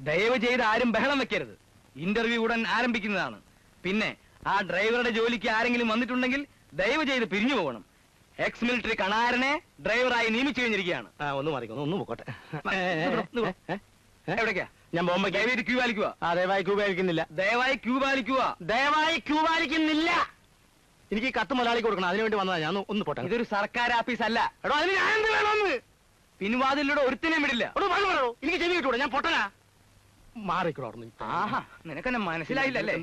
ദയവ് ചെയ്ത് ആരും ബഹളം വെക്കരുത്. ഇന്റർവ്യൂ ഉടൻ ആരംഭിക്കുന്നതാണ്. പിന്നെ ആ ഡ്രൈവറുടെ ജോലിക്ക് ആരെങ്കിലും വന്നിട്ടുണ്ടെങ്കിൽ ദയവ് ചെയ്ത് പിരിഞ്ഞു പോകണം. എക്സ് മിലിറ്ററി കണാരനെ ഡ്രൈവറായി നിയമിച്ചു കഴിഞ്ഞിരിക്കുകയാണ്. ആ ഒന്ന് മാറിക്കോ ഒന്ന് പോക്കോട്ടെ. എവിടേക്കാ? ഞാൻ ബോംബെ ദയവായി ക്യൂ പാലിക്കുക ആ ദയവായി ക്യൂ പാലിക്കുന്നില്ല. ദയവായി ക്യൂ പാലിക്കുക ദയവായി ക്യൂ പാലിക്കുന്നില്ല. എനിക്ക് കത്ത് മലയാളി കൊടുക്കണം. അതിനുവേണ്ടി വന്നതാ. ഞാൻ ഒന്ന് പോട്ടെ. ഇതൊരു സർക്കാർ ഓഫീസ് അല്ല. എടോ അതിന് ഞാൻ എന്ത് വേണമെന്ന്? പിൻവാതിലൂടെ ഒരുത്തിനെയും വിടില്ല. എനിക്ക് ചെവി കിട്ടൂടെ. ഞാൻ പൊട്ടനാ. മാറിക്കോളൂ നിനക്ക് നിനക്കെന്നെ മനസ്സിലായില്ലല്ലേ.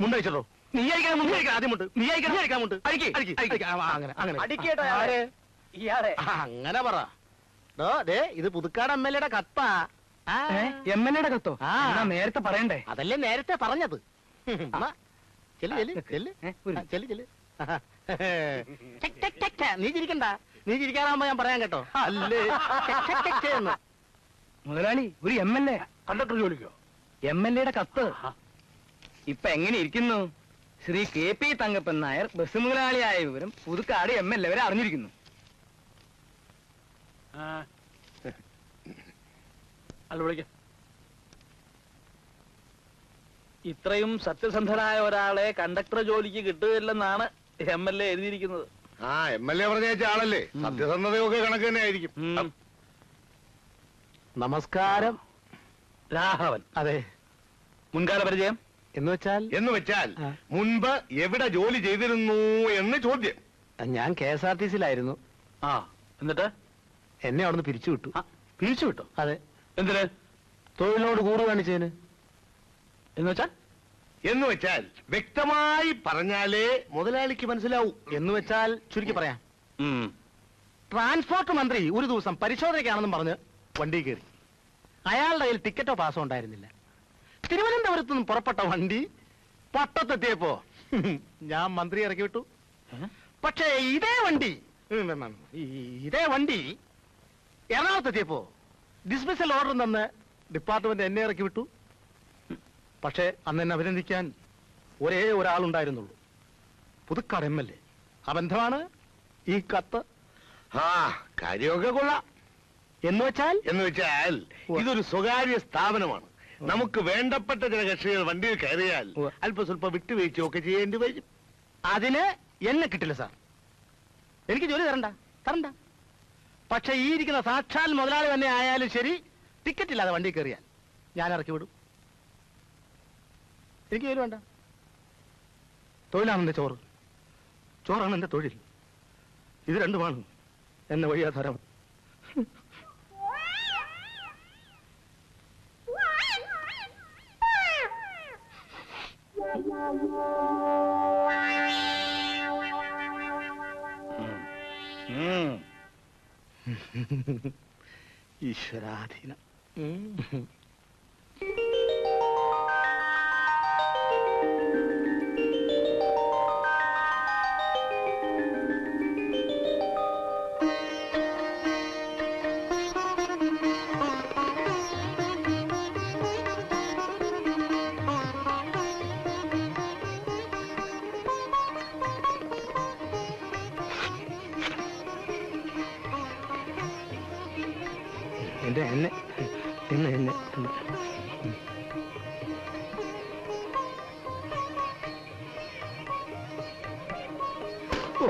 മുണ്ട നീ അയക്കണം മുണ്ട് അഴിക്കണം ആദ്യം മുണ്ട്. നീ അയക്കണം. അയക്കാൻ മുണ്ട്. ആ, അങ്ങനെ അങ്ങനെ. അങ്ങനെ പറ. ദേ ഇത് പുതുക്കാട് എം എൽ എയുടെ കത്താ. എം എൽ എയുടെ കത്തോ? നേരത്തെ പറയണ്ടേ? അതല്ലേ നേരത്തെ പറഞ്ഞത്. എന്നാ, ചെല്ല് ചെല്ല് ചെല്ല്. ചെല്ല് ചെല്ല്. നീ ചിരിക്കണ്ട. നീ ചിരിക്കാറാകുമ്പോ ഞാൻ പറയാൻ കേട്ടോ. അല്ലേ? മുതലാളി ഒരു എം എൽ എ. കണ്ടക്ടർ ജോലിക്കോ? എം എൽ എയുടെ കത്ത്. ഇപ്പൊ എങ്ങനെ ഇരിക്കുന്നു? Shri K P Thankappan Nair bus മുതലാളിയായ വിവരം പുതുക്കാട് എം എൽ എ വരെ അറിഞ്ഞിരിക്കുന്നു. ഇത്രയും സത്യസന്ധനായ ഒരാളെ കണ്ടക്ടർ ജോലിക്ക് കിട്ടുകയില്ലെന്നാണ് എം എൽ എ എഴുതിയിരിക്കുന്നത്. ആ എം എൽ എ പറഞ്ഞ ആളല്ലേ? സത്യസന്ധതയൊക്കെ കണക്ക് തന്നെ ആയിരിക്കും നമസ്കാരം. രാഘവൻ. അതെ. മുൻകാല പരിചയം? എന്ന് വെച്ചാൽ? എന്ന് വെച്ചാൽ മുൻപ് എവിടെ ജോലി ചെയ്തിരുന്നു എന്ന് ചോദ്യം. ഞാൻ കെ എസ് ആർ ടി സിയിലായിരുന്നു. ആ എന്നിട്ട്? എന്നെ അവിടുന്ന് പിരിച്ചു വിട്ടു. പിരിച്ചു വിട്ടു? അതെ. എന്തിന്? തൊഴിലിനോട് കൂറ് കാണിച്ചതിന്. എന്ന് വെച്ചാൽ? എന്ന് വെച്ചാൽ വ്യക്തമായി പറഞ്ഞാലേ മുതലാളിക്ക് മനസ്സിലാവൂ. എന്ന് വെച്ചാൽ ചുരുക്കി പറയാം. ട്രാൻസ്പോർട്ട് മന്ത്രി ഒരു ദിവസം പരിശോധനയ്ക്കാണെന്നും പറഞ്ഞ് വണ്ടി കയറി. അയാളുടെ കയ്യിൽ ടിക്കറ്റോ പാസോ ഉണ്ടായിരുന്നില്ല. തിരുവനന്തപുരത്ത് നിന്നും പുറപ്പെട്ട വണ്ടി പട്ടത്തെത്തിയപ്പോ ഞാൻ മന്ത്രി ഇറക്കി വിട്ടു. പക്ഷേ ഇതേ വണ്ടി ഇതേ വണ്ടി എറണാകുളത്തെത്തിയപ്പോ ഡിസ്മിസൽ ഓർഡർ തന്ന് ഡിപ്പാർട്ട്മെന്റ് എന്നെ ഇറക്കി വിട്ടു. പക്ഷേ അന്ന് എന്നെ അഭിനന്ദിക്കാൻ ഒരേ ഒരാളുണ്ടായിരുന്നുള്ളൂ. Puthukkad M L A. ആ ബന്ധമാണ് ഈ കത്ത്. ആ കാര്യമൊക്കെ കൊള്ളാം. എന്ന് വെച്ചാൽ? എന്ന് വെച്ചാൽ ഇതൊരു സ്വകാര്യ സ്ഥാപനമാണ്. നമുക്ക് വേണ്ടപ്പെട്ട ചില കക്ഷികൾ വണ്ടിയിൽ കയറിയാൽ അല്പം അല്പ സ്വല്പം വിട്ടുവീഴ്ചയൊക്കെ ചെയ്യേണ്ടി വരും. അതിന് എന്നെ കിട്ടില്ല സാർ. എനിക്ക് ജോലി തരണ്ട തരണ്ട. പക്ഷെ ഈ ഇരിക്കുന്ന സാക്ഷാൽ മുതലാളി തന്നെ ആയാലും ശരി ടിക്കറ്റ് ഇല്ലാതെ വണ്ടി കയറിയാൽ ഞാൻ ഇറക്കി വിടും. എനിക്ക് ചെയ്യലും വേണ്ട. തൊഴിലാണ് എന്റെ ചോറ്. ചോറാണ് എന്റെ തൊഴിൽ. ഇത് രണ്ടുമാണ്. എന്നെ വഴിയാധാരം. ഈശ്വരാധീനം. എന്റെ എന്നെ എന്നെ എന്നെ. ഓ.